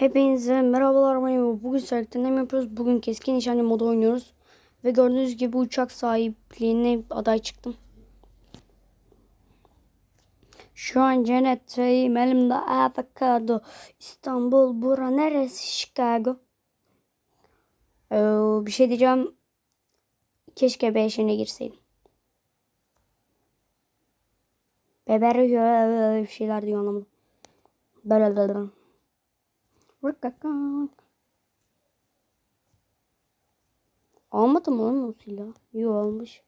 Hepinize merhabalar benim. Bugün sürekli ne yapıyoruz? Bugün keskin nişancı modu oynuyoruz. Ve gördüğünüz gibi uçak sahipliğine aday çıktım. Şu an cennetteyim. Elimde avokado. İstanbul. Bura neresi? Chicago. Ee, bir şey diyeceğim. Keşke beşine girseydim. Beberi bir şeyler diyor anlamadım. Böyle. Almadım lan o silah? Yok almış.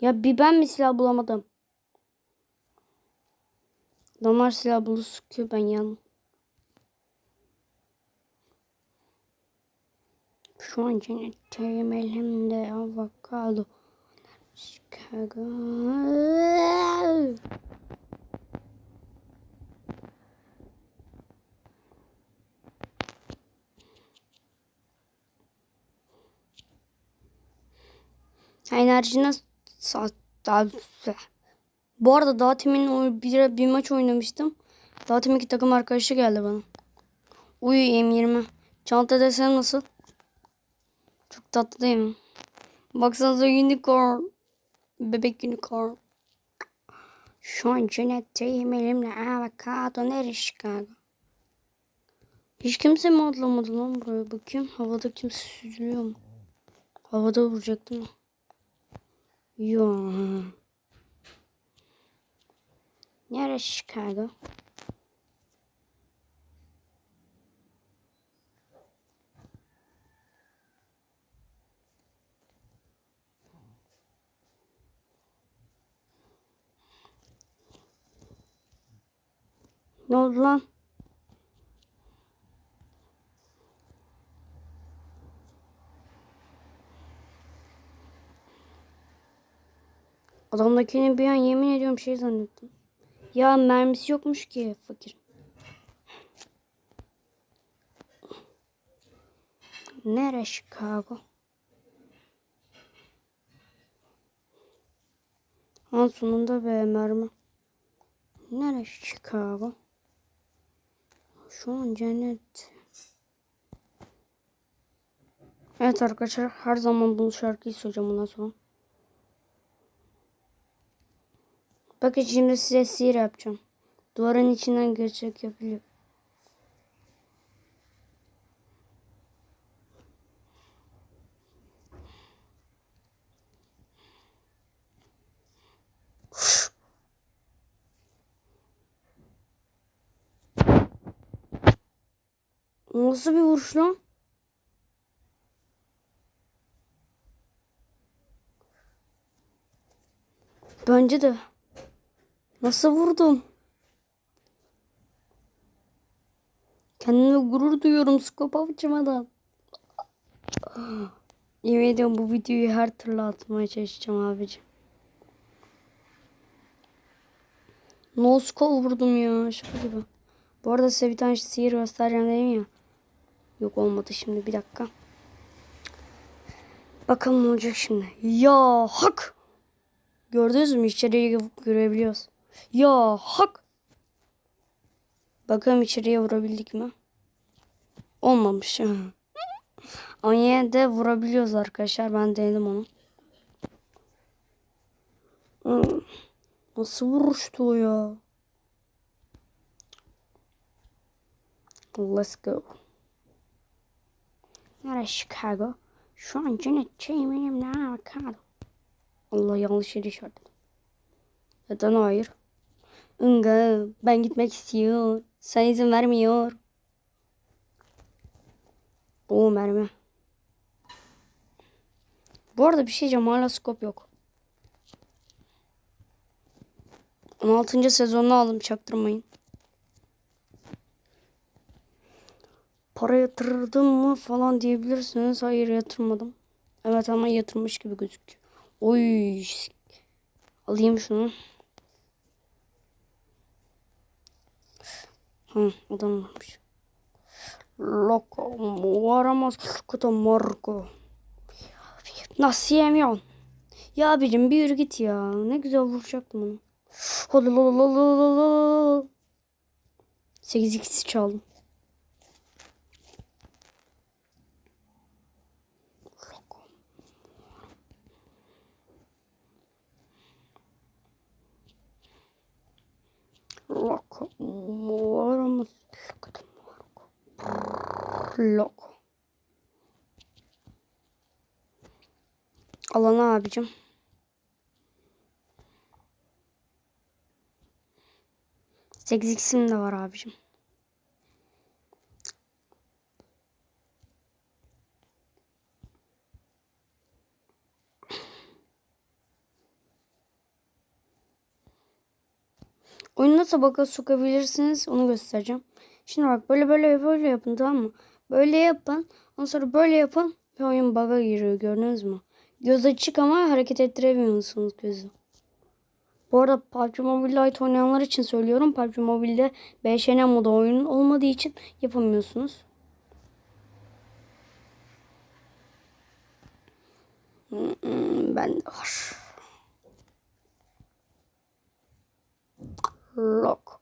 Ya bir ben mi silah bulamadım? Adamlar silah bulu ben yan. Şu an cennetteyim elimde avokado. Chicago. Enerjine saat Bu arada daha temin bir, bir maç oynamıştım. Daha temin iki takım arkadaşı geldi bana. Uyu M20. Çanta desen nasıl? Çok tatlı değil mi? Baksanıza unicorn. Bebek unicorn. Şu an cennetteyim elimle avokado nereye Chicago? Hiç kimse mi atlamadı lan buraya bakayım. Havada kimse süzülüyor mu? Havada vuracak değil mi? Yo. Nereye Chicago? Ne oldu lan? Adamdakini bir an yemin ediyorum şey zannettim. Ya mermisi yokmuş ki fakir. Nere Chicago? Ha sonunda be mermi. Nere Chicago? Şu an cennet. Evet arkadaşlar her zaman bu şarkıyı söyleyeceğim bundan sonra. Bakın şimdi size sihir yapacağım. Duvarın içinden geçecek yapıyor. Nasıl bir vuruş lan? Bence de. Nasıl vurdum? Kendime gurur duyuyorum skop avcımadan. Yemin ediyorum bu videoyu her türlü atmaya çalışacağım abici. No scope vurdum ya şaka gibi. Bu arada size bir tane sihir göstereceğim dedim ya. Yok olmadı şimdi bir dakika. Bakalım ne olacak şimdi. Ya hak. Gördünüz mü içeriye görebiliyoruz. Ya hak. Bakalım içeriye vurabildik mi? Olmamış. Ama de vurabiliyoruz arkadaşlar. Ben denedim onu. Nasıl vuruştu ya? Let's go. Nereye Chicago? Şu an cennetteyim benim ne avokado. Allah yanlış yere işaretledim. Neden hayır? Inga ben gitmek istiyor. Sen izin vermiyor. O mermi. Bu arada bir şey diyeceğim hala skop yok. 16. sezonunu aldım çaktırmayın. Para yatırdım mı falan diyebilirsiniz. Hayır yatırmadım. Evet ama yatırmış gibi gözüküyor. Oy. Alayım şunu. Hı, adam varmış. Loco, muaramaz kutu morgo. Nasıl yemiyorsun? Ya abicim bir yürü git ya. Ne güzel vuracaktım onu. Hololololololol. 8 x çaldım. Loco. Moramos. Loco. Alana abicim. Sekiz x'im de var abicim. Oyunu nasıl baka sokabilirsiniz onu göstereceğim. Şimdi bak böyle böyle böyle yapın tamam mı? Böyle yapın. Ondan sonra böyle yapın. Ve oyun bug'a giriyor gördünüz mü? Göz açık ama hareket ettiremiyorsunuz gözü. Bu arada PUBG Mobile Lite oynayanlar için söylüyorum. PUBG Mobile'de BŞN modu oyun olmadığı için yapamıyorsunuz. Hmm, ben de var. Lock.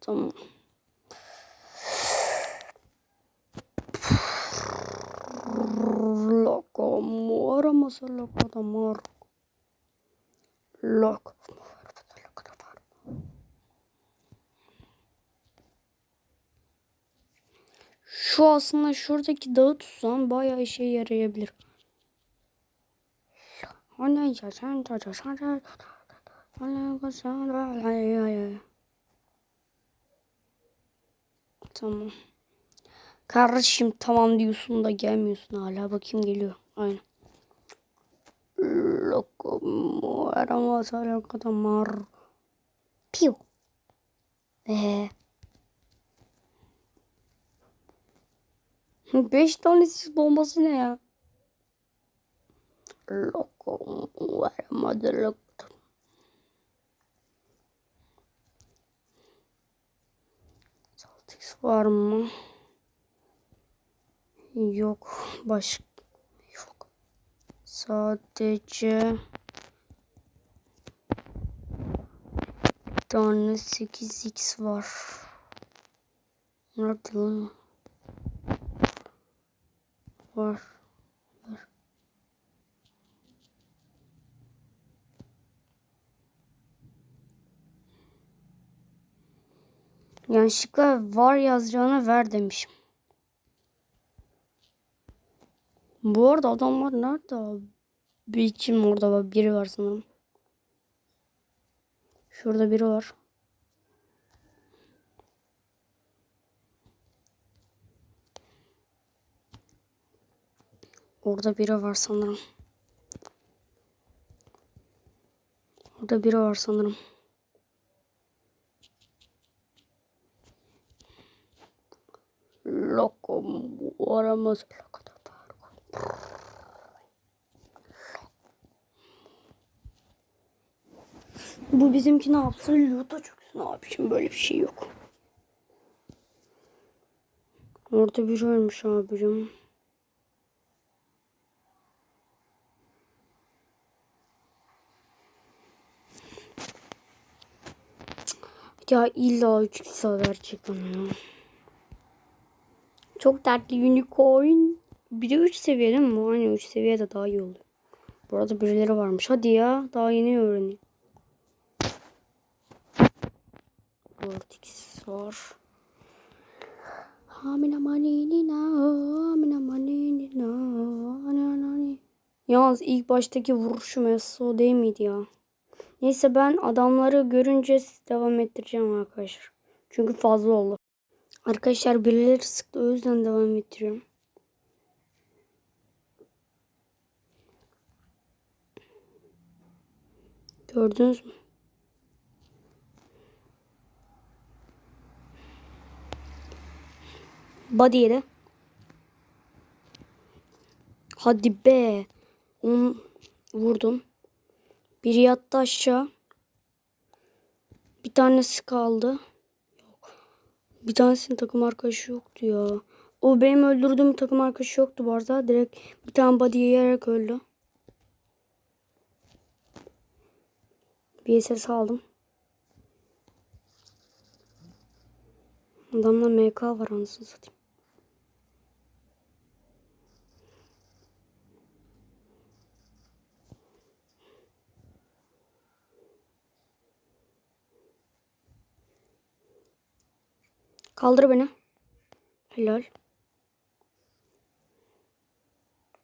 Tamam. Loco, mora masa loco da mor. Loco. Şu aslında şuradaki dağı tutsam bayağı işe yarayabilir. Tamam. Kardeşim tamam diyorsun da gelmiyorsun hala. Bakayım geliyor. Aynen. Loco aramaz kadar Piu. Ee. Beş tane sis bombası ne ya? Aramadı loco. Saltix var mı? Yok. Başka. Sadece bir tane 8x var. Nerede lan? Var. Var. Yanlışlıkla var yazacağına ver demişim. Bu arada adamlar nerede abi? Bir kim orada var? Biri var sanırım. Şurada biri var. Orada biri var sanırım. Orada biri var sanırım. Loco, aramaz. Loco da var. Bu bizimki ne yapsın? Loot'a çöksün abicim. Böyle bir şey yok. Orada biri ölmüş abicim. Ya illa 3 kısa verecek bana ya. Çok dertli unicorn. Bir de 3 seviye değil mi? Aynen 3 seviye de daha iyi oluyor. Bu arada birileri varmış. Hadi ya. Daha yeni öğreniyorum. 4x var. Hamina manini na, hamina manini na, ananani. Yalnız ilk baştaki vuruşum Esso değil miydi ya? Neyse ben adamları görünce devam ettireceğim arkadaşlar. Çünkü fazla oldu. Arkadaşlar birileri sıktı o yüzden devam ettiriyorum. Gördünüz mü? Body yedi. Hadi be. Onu vurdum. Biri yattı aşağı. Bir tanesi kaldı. Yok. Bir tanesinin takım arkadaşı yoktu ya. O benim öldürdüğüm takım arkadaşı yoktu bu arada. Direkt bir tane body yiyerek öldü. Bir SS aldım. Adamda MK var anasını satayım. Kaldır beni. Helal.